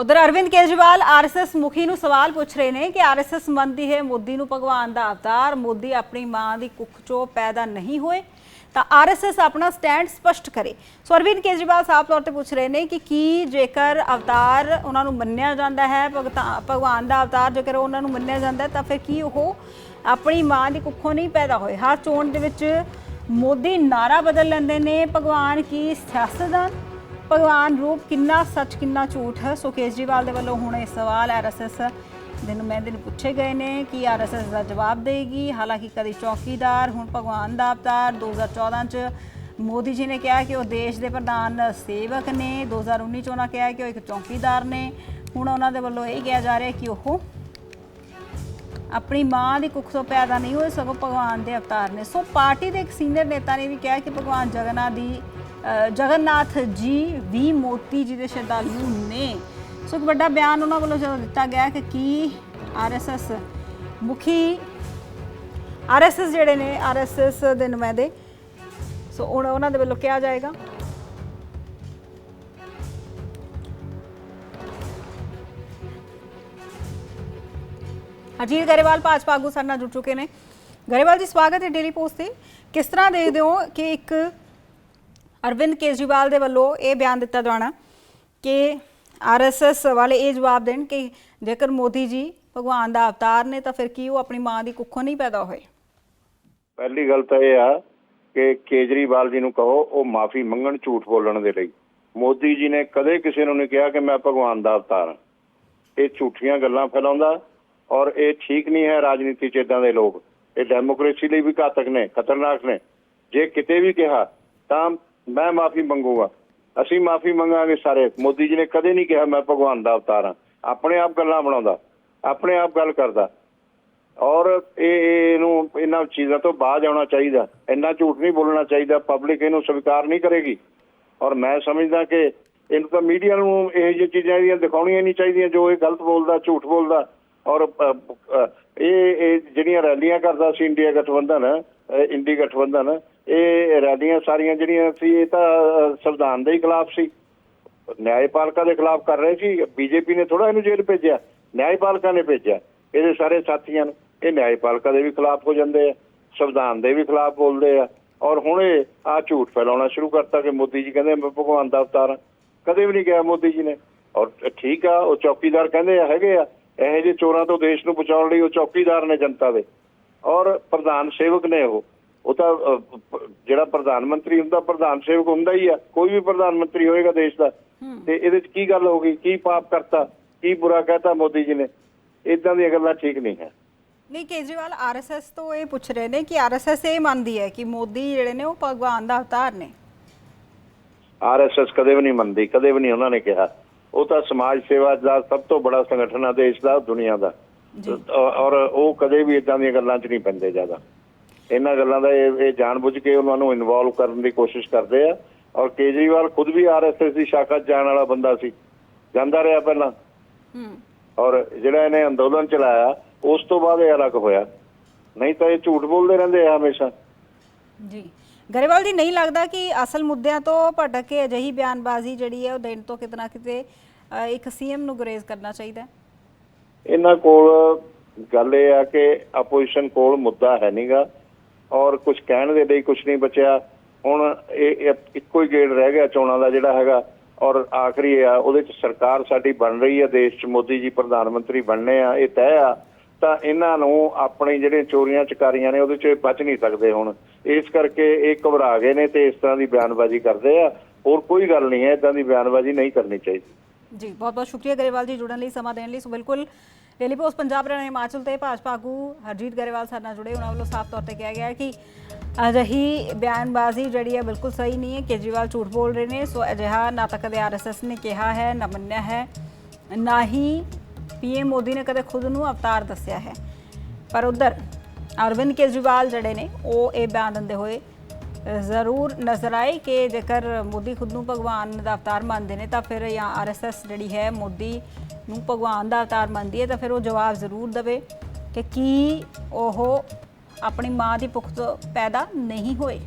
ਉਧਰ ਅਰਵਿੰਦ ਕੇਜਰੀਵਾਲ ਆਰਐਸਐਸ ਮੁਖੀ ਨੂੰ ਸਵਾਲ ਪੁੱਛ ਰਹੇ ਨੇ ਕਿ ਆਰਐਸਐਸ ਮੰਨਦੀ ਹੈ ਮੋਦੀ ਨੂੰ ਭਗਵਾਨ ਦਾ ਅਵਤਾਰ, ਮੋਦੀ ਆਪਣੀ ਮਾਂ ਦੀ ਕੁੱਖ ਚੋਂ ਪੈਦਾ ਨਹੀਂ ਹੋਏ, ਤਾਂ ਆਰਐਸਐਸ ਆਪਣਾ ਸਟੈਂਡ ਸਪਸ਼ਟ ਕਰੇ। ਸੋ ਅਰਵਿੰਦ ਕੇਜਰੀਵਾਲ ਸਾਫ਼ ਤੌਰ ਤੇ ਪੁੱਛ ਰਹੇ ਨੇ ਕਿ ਕੀ ਜੇਕਰ ਅਵਤਾਰ ਉਹਨਾਂ ਨੂੰ ਮੰਨਿਆ ਜਾਂਦਾ ਹੈ, ਭਗਤਾ- ਭਗਵਾਨ ਦਾ ਅਵਤਾਰ ਜੇਕਰ ਉਹਨਾਂ ਨੂੰ ਮੰਨਿਆ ਜਾਂਦਾ ਤਾਂ ਫਿਰ ਕੀ ਉਹ ਆਪਣੀ ਮਾਂ ਦੀ ਕੁੱਖੋਂ ਨਹੀਂ ਪੈਦਾ ਹੋਏ? ਹਰ ਚੋਣ ਦੇ ਵਿੱਚ ਮੋਦੀ ਨਾਰਾ ਬਦਲ ਲੈਂਦੇ ਨੇ, ਭਗਵਾਨ ਕੀ ਸਿਆਸਤਦਾਨ? ਭਗਵਾਨ ਰੂਪ ਕਿੰਨਾ ਸੱਚ, ਕਿੰਨਾ ਝੂਠ? ਹੈ ਸੋ ਕੇਜਰੀਵਾਲ ਦੇ ਵੱਲੋਂ ਹੁਣ ਇਹ ਸਵਾਲ ਆਰਐਸਐਸ ਦੇ ਨੁਮਾਇੰਦੇ ਨੂੰ ਪੁੱਛੇ ਗਏ ਨੇ ਕਿ ਆਰਐਸਐਸ ਦਾ ਜਵਾਬ ਦੇਗੀ। ਹਾਲਾਂਕਿ ਕਦੀ ਚੌਕੀਦਾਰ, ਹੁਣ ਭਗਵਾਨ ਦਾ ਅਵਤਾਰ 2014 ਚ ਮੋਦੀ ਜੀ ਨੇ ਕਿਹਾ ਕਿ ਉਹ ਦੇਸ਼ ਦੇ ਪ੍ਰਧਾਨ ਸੇਵਕ ਨੇ। 2019 ਚ ਉਹਨਾਂ ਕਿਹਾ ਕਿ ਉਹ ਇੱਕ ਚੌਕੀਦਾਰ ਨੇ। ਹੁਣ ਉਹਨਾਂ ਦੇ ਵੱਲੋਂ ਇਹ ਕਿਹਾ ਜਾ ਰਿਹਾ ਕਿ ਉਹ ਆਪਣੀ ਮਾਂ ਦੀ ਕੁੱਖ ਤੋਂ ਪੈਦਾ ਨਹੀਂ ਹੋਏ, ਸਗੋਂ ਭਗਵਾਨ ਦੇ ਅਵਤਾਰ ਨੇ। ਸੋ ਪਾਰਟੀ ਦੇ ਇੱਕ ਸੀਨੀਅਰ ਨੇਤਾ ਨੇ ਵੀ ਕਿਹਾ ਕਿ ਭਗਵਾਨ ਜਗਨਨਾਥ ਦੀ ਜਗਨਨਾਥ ਜੀ ਵੀ ਮੋਤੀ ਜੀ ਦੇ ਸ਼ਰਧਾਲੂ ਨੇ। ਸੋ ਇੱਕ ਵੱਡਾ ਬਿਆਨ ਉਹਨਾਂ ਵੱਲੋਂ ਜਦੋਂ ਦਿੱਤਾ ਗਿਆ ਕਿ ਕੀ ਆਰਐਸਐਸ ਮੁਖੀ ਆਰਐਸਐਸ ਜਿਹੜੇ ਨੇ ਆਰਐਸਐਸ ਦੇ ਨੁਮਾਇੰਦੇ, ਸੋ ਉਹਨਾਂ ਦੇ ਵੱਲੋਂ ਕਿਹਾ ਜਾਏਗਾ। ਅਜੀਤ ਗਰੇਵਾਲ ਭਾਜਪਾ ਆਗੂ ਸਾਡੇ ਨਾਲ ਜੁੜ ਚੁੱਕੇ ਨੇ। ਗਰੇਵਾਲ ਜੀ, ਸਵਾਗਤ ਹੈ ਡੇਲੀ ਪੋਸਟ ਤੇ। ਕਿਸ ਤਰ੍ਹਾਂ ਦੇਖਦੇ ਹੋ ਕਿ ਇੱਕ ਅਰਵਿੰਦ ਕੇਜਰੀਵਾਲ ਦੇ ਵੱਲੋਂ ਇਹ ਬਿਆਨ ਦਿੱਤਾ ਜਾਣਾ ਕਿ ਆਰਐਸਐਸ ਵਾਲੇ ਇਹ ਜਵਾਬ ਦੇਣ ਕਿ ਜੇਕਰ ਮੋਦੀ ਜੀ ਭਗਵਾਨ ਦਾ ਅਵਤਾਰ ਨੇ ਤਾਂ ਫਿਰ ਕੀ ਉਹ ਆਪਣੀ ਮਾਂ ਦੀ ਕੁੱਖੋਂ ਨਹੀਂ ਪੈਦਾ ਹੋਏ? ਪਹਿਲੀ ਗੱਲ ਤਾਂ ਇਹ ਆ ਕਿ ਕੇਜਰੀਵਾਲ ਜੀ ਨੂੰ ਕਹੋ, ਉਹ ਮਾਫੀ ਮੰਗਣ ਝੂਠ ਬੋਲਣ ਦੇ ਲਈ। ਮੋਦੀ ਜੀ ਨੇ ਕਦੇ ਕਿਸੇ ਨੂੰ ਨਹੀਂ ਕਿਹਾ ਕਿ ਮੈਂ ਭਗਵਾਨ ਦਾ ਅਵਤਾਰ ਹਾਂ। ਇਹ ਝੂਠੀਆਂ ਗੱਲਾਂ ਫੈਲਾਉਂਦਾ ਔਰ ਇਹ ਠੀਕ ਨਹੀਂ ਹੈ ਰਾਜਨੀਤੀ ਚ ਇਦਾਂ ਦੇ ਲੋਕ। ਇਹ ਡੈਮੋਕ੍ਰੇਸੀ ਲਈ ਵੀ ਘਾਤਕ ਨੇ, ਖਤਰਨਾਕ ਨੇ। ਜੇ ਕਿਤੇ ਵੀ ਕਿਹਾ, ਤਾਂ ਮੈਂ ਮਾਫੀ ਮੰਗੂਗਾ। ਅਸੀਂ ਮਾਫੀ ਮੰਗਾਂਗੇ ਸਾਰੇ। ਮੋਦੀ ਜੀ ਨੇ ਕਦੇ ਨਹੀਂ ਕਿਹਾ ਮੈਂ ਭਗਵਾਨ ਦਾ ਅਵਤਾਰ ਹਾਂ। ਆਪਣੇ ਆਪ ਗੱਲਾਂ ਬਣਾਉਂਦਾ। ਆਪਣੇ ਆਪ ਗੱਲ ਕਰਦਾ। ਔਰ ਇਹ ਇਹਨੂੰ ਇਹਨਾਂ ਚੀਜ਼ਾਂ ਤੋਂ ਬਾਅਦ ਆਉਣਾ ਚਾਹੀਦਾ। ਇੰਨਾ ਝੂਠ ਨਹੀਂ ਬੋਲਣਾ ਚਾਹੀਦਾ। ਪਬਲਿਕ ਇਹਨੂੰ ਸਵੀਕਾਰ ਨਹੀਂ ਕਰੇਗੀ। ਔਰ ਮੈਂ ਸਮਝਦਾ ਕਿ ਇਹਨੂੰ ਤਾਂ ਮੀਡੀਆ ਨੂੰ ਇਹ ਜਿਹੀ ਚੀਜ਼ਾਂ ਇਹਦੀਆਂ ਦਿਖਾਉਣੀਆਂ ਨਹੀਂ ਚਾਹੀਦੀਆਂ। ਜੋ ਇਹ ਗਲਤ ਬੋਲਦਾ, ਝੂਠ ਬੋਲਦਾ। ਔਰ ਇਹ ਇਹ ਜਿਹੜੀਆਂ ਰੈਲੀਆਂ ਕਰਦਾ ਸੀ ਇੰਡੀਆ ਗਠਬੰਧਨ ਇੰਡੀ ਗਠਬੰਧਨ, ਇਹ ਰੈਲੀਆਂ ਸਾਰੀਆਂ ਜਿਹੜੀਆਂ ਸੀ, ਇਹ ਤਾਂ ਸੰਵਿਧਾਨ ਦੇ ਹੀ ਖਿਲਾਫ ਸੀ। ਨਿਆਂਪਾਲਕਾ ਦੇ ਖਿਲਾਫ ਕਰ ਰਹੇ ਸੀ, ਬੀਜੇਪੀ ਨੇ ਥੋੜਾ ਇਹਨੂੰ ਜੇਲ੍ਹ ਭੇਜਿਆ, ਨਿਆਂਪਾਲਕਾ ਨੇ ਭੇਜਿਆ, ਇਹਦੇ ਸਾਰੇ ਸਾਥੀਆਂ ਨੂੰ। ਇਹ ਨਿਆਂਪਾਲਕਾ ਦੇ ਵੀ ਖਿਲਾਫ ਹੋ ਜਾਂਦੇ ਆ, ਸੰਵਿਧਾਨ ਦੇ ਵੀ ਖਿਲਾਫ ਬੋਲਦੇ ਆ। ਔਰ ਹੁਣ ਇਹ ਆ ਝੂਠ ਫੈਲਾਉਣਾ ਸ਼ੁਰੂ ਕਰਤਾ ਕਿ ਮੋਦੀ ਜੀ ਕਹਿੰਦੇ, ਮੈਂ ਭਗਵਾਨ ਦਾ ਅਵਤਾਰ ਹਾਂ। ਕਦੇ ਵੀ ਨਹੀਂ ਕਿਹਾ ਮੋਦੀ ਜੀ ਨੇ। ਔਰ ਠੀਕ ਆ, ਉਹ ਚੌਕੀਦਾਰ ਕਹਿੰਦੇ ਆ, ਹੈਗੇ ਆ। ਇਹੋ ਜਿਹੇ ਚੋਰਾਂ ਤੋਂ ਦੇਸ਼ ਨੂੰ ਬਚਾਉਣ ਲਈ ਉਹ ਚੌਕੀਦਾਰ ਨੇ ਜਨਤਾ ਦੇ। ਔਰ ਪ੍ਰਧਾਨ ਸੇਵਕ ਨੇ ਉਹ। ਉਹ ਤਾਂ ਜਿਹੜਾ ਪ੍ਰਧਾਨ ਮੰਤਰੀ ਹੁੰਦਾ ਪ੍ਰਧਾਨ ਸੇਵਕ ਹੁੰਦਾ ਹੀ ਆ। ਕੋਈ ਵੀ ਪ੍ਰਧਾਨ ਮੰਤਰੀ ਹੋਏਗਾ ਦੇਸ਼ ਦਾ। ਤੇ ਇਹਦੇ 'ਚ ਕੀ ਗੱਲ ਹੋ ਗਈ? ਕੀ ਪਾਪ ਕਰਤਾ? ਕੀ ਬੁਰਾ ਕਹਤਾ ਮੋਦੀ ਜੀ ਨੇ? ਇਦਾਂ ਦੀਆਂ ਗੱਲਾਂ ਠੀਕ ਨਹੀਂ ਹੈ। ਨਹੀਂ ਕੇਜਰੀਵਾਲ ਆਰਐਸਐਸ ਤੋਂ ਇਹ ਪੁੱਛ ਰਹੇ ਨੇ ਕਿ ਆਰਐਸਐਸ ਇਹ ਮੰਨਦੀ ਹੈ ਕਿ ਮੋਦੀ ਜਿਹੜੇ ਨੇ ਉਹ ਭਗਵਾਨ ਦਾ ਅਵਤਾਰ ਨੇ? ਆਰਐਸਐਸ ਕਦੇ ਵੀ ਨਹੀਂ ਮੰਨਦੀ ਕਦੇ ਵੀ ਨਹੀਂ ਉਹਨਾਂ ਨੇ ਕਿਹਾ। ਉਹ ਤਾਂ ਸਮਾਜ ਸੇਵਾ ਦਾ ਸਭ ਤੋਂ ਬੜਾ ਸੰਗਠਨ ਆ ਦੇਸ਼ ਦਾ ਦੁਨੀਆ ਦਾ। ਔਰ ਉਹ ਕਦੇ ਵੀ ਇਦਾਂ ਦੀਆਂ ਗੱਲਾਂ 'ਚ ਨਹੀਂ ਪੈਂਦੇ ਜ਼ਿਆਦਾ। ਇਹਨਾਂ ਗੱਲਾਂ ਦਾ ਇਹ ਜਾਣਬੁੱਝ ਕੇ ਉਹਨਾਂ ਨੂੰ ਇਨਵੋਲਵ ਕਰਨ ਦੀ ਕੋਸ਼ਿਸ਼ ਕਰਦੇ ਆ। ਔਰ ਕੇਜਰੀਵਾਲ ਖੁਦ ਵੀ ਆਰਐਸਐਸ ਦੀ ਸ਼ਾਖਾ ਜਾਣ ਵਾਲਾ ਬੰਦਾ ਸੀ। ਜਾਂਦਾ ਰਿਹਾ ਪਹਿਲਾਂ। ਹੂੰ। ਔਰ ਜਿਹੜਾ ਇਹਨੇ ਅੰਦੋਲਨ ਚਲਾਇਆ ਉਸ ਤੋਂ ਬਾਅਦ ਇਹ ਅਲੱਗ ਹੋਇਆ। ਨਹੀਂ ਤਾਂ ਇਹ ਝੂਠ ਬੋਲਦੇ ਰਹਿੰਦੇ ਆ ਹਮੇਸ਼ਾ। ਜੀ। ਗਰੇਵਾਲ ਜੀ ਨਹੀਂ ਲੱਗਦਾ ਕਿ ਅਸਲ ਮੁੱਦਿਆਂ ਤੋਂ ਭਟਕ ਕੇ ਅਜਿਹੀ ਬਿਆਨਬਾਜ਼ੀ ਜਿਹੜੀ ਹੈ ਉਹ ਦੇਣ ਤੋਂ ਕਿਤਨਾ ਕਿਤੇ ਅ, ਇੱਕ ਸੀਐਮ ਨੂੰ ਗੁਰੇਜ਼ ਕਰਨਾ ਚਾਹੀਦਾ ਹੈ? ਇਹਨਾਂ ਕੋਲ ਗੱਲ ਇਹ ਆ ਕਿ ਆਪੋਜੀਸ਼ਨ ਕੋਲ ਮੁੱਦਾ ਹੈ ਨਹੀਂਗਾ ਔਰ ਕੁਝ ਕਹਿਣ ਦੇ ਲਈ ਕੁਝ ਨਹੀਂ ਬਚਿਆ। ਹੁਣ ਇਹ ਇਹ ਇੱਕੋ ਹੀ ਗੇੜ ਰਹਿ ਗਿਆ ਚੋਣਾਂ ਦਾ ਜਿਹੜਾ ਹੈਗਾ ਔਰ ਆਖਰੀ ਆ ਉਹਦੇ ਚ ਸਰਕਾਰ ਸਾਡੀ ਬਣ ਰਹੀ ਹੈ ਦੇਸ਼ ਚ ਮੋਦੀ ਜੀ ਪ੍ਰਧਾਨ ਮੰਤਰੀ ਬਣਨੇ ਆ ਇਹ ਤੈਅ ਆ। ਤਾਂ ਇਹਨਾਂ ਨੂੰ ਆਪਣੀ ਜਿਹੜੇ ਚੋਰੀਆਂ ਚਕਾਰੀਆਂ ਨੇ ਉਹਦੇ ਚ ਬਚ ਨਹੀਂ ਸਕਦੇ ਹੁਣ। ਇਸ ਕਰਕੇ ਇਹ ਘਬਰਾ ਗਏ ਨੇ ਤੇ ਇਸ ਤਰ੍ਹਾਂ ਦੀ ਬਿਆਨਬਾਜ਼ੀ ਕਰਦੇ ਆ। ਹੋਰ ਕੋਈ ਗੱਲ ਨਹੀਂ ਹੈ ਇਦਾਂ ਦੀ ਬਿਆਨਬਾਜ਼ੀ ਨਹੀਂ ਕਰਨੀ ਚਾਹੀਦੀ। ਜੀ ਬਹੁਤ ਬਹੁਤ ਸ਼ੁਕਰੀਆ ਗਰੇਵਾਲ ਜੀ ਜੁੜਨ ਲਈ ਸਮਾਂ ਦੇਣ ਲਈ। ਸੋ ਬਿਲਕੁਲ, ਡੇਲੀ ਪੋਸਟ ਪੰਜਾਬ ਹਰਿਆਣਾ ਹਿਮਾਚਲ ਤੇ ਭਾਜਪਾ ਆਗੂ ਹਰਜੀਤ ਗਰੇਵਾਲ ਸਾਡੇ ਨਾਲ ਜੁੜੇ। ਉਹਨਾਂ ਵੱਲੋਂ ਸਾਫ਼ ਤੌਰ ਤੇ ਕਿਹਾ ਗਿਆ ਹੈ ਕਿ ਅਜਿਹੀ ਬਿਆਨਬਾਜ਼ੀ ਜਿਹੜੀ ਹੈ ਬਿਲਕੁਲ ਸਹੀ ਨਹੀਂ ਹੈ। ਕੇਜਰੀਵਾਲ ਝੂਠ ਬੋਲ ਰਹੇ ਨੇ। ਸੋ ਅਜਿਹਾ ਨਾ ਤਾਂ ਕਦੇ ਆਰਐਸਐਸ ਨੇ ਕਿਹਾ ਹੈ, ਨਾ ਮੰਨਿਆ ਹੈ, ਨਾ ਹੀ ਪੀਐਮ ਮੋਦੀ ਨੇ ਕਦੇ ਖੁਦ ਨੂੰ ਅਵਤਾਰ ਦੱਸਿਆ ਹੈ। ਪਰ ਉਧਰ ਅਰਵਿੰਦ ਕੇਜਰੀਵਾਲ ਜਿਹੜੇ ਨੇ, ਉਹ ਇਹ ਬਿਆਨ ਦਿੰਦੇ ਹੋਏ, ਜ਼ਰੂਰ ਨਜ਼ਰ ਆਏ ਕਿ ਜੇਕਰ ਮੋਦੀ ਖੁਦ ਨੂੰ ਭਗਵਾਨ ਦਾ ਅਵਤਾਰ ਮੰਨਦੇ ਨੇ, ਤਾਂ ਫਿਰ ਜਾਂ ਆਰਐਸਐਸ ਜਿਹੜੀ ਹੈ ਮੋਦੀ ਨੂੰ ਭਗਵਾਨ ਦਾ ਅਵਤਾਰ ਮੰਨਦੀ ਹੈ, ਤਾਂ ਫਿਰ ਉਹ ਜਵਾਬ ਜ਼ਰੂਰ ਦੇਵੇ ਕਿ ਕੀ ਉਹ ਆਪਣੀ ਮਾਂ ਦੀ ਪੁੱਖ ਤੋਂ ਪੈਦਾ ਨਹੀਂ ਹੋਏ।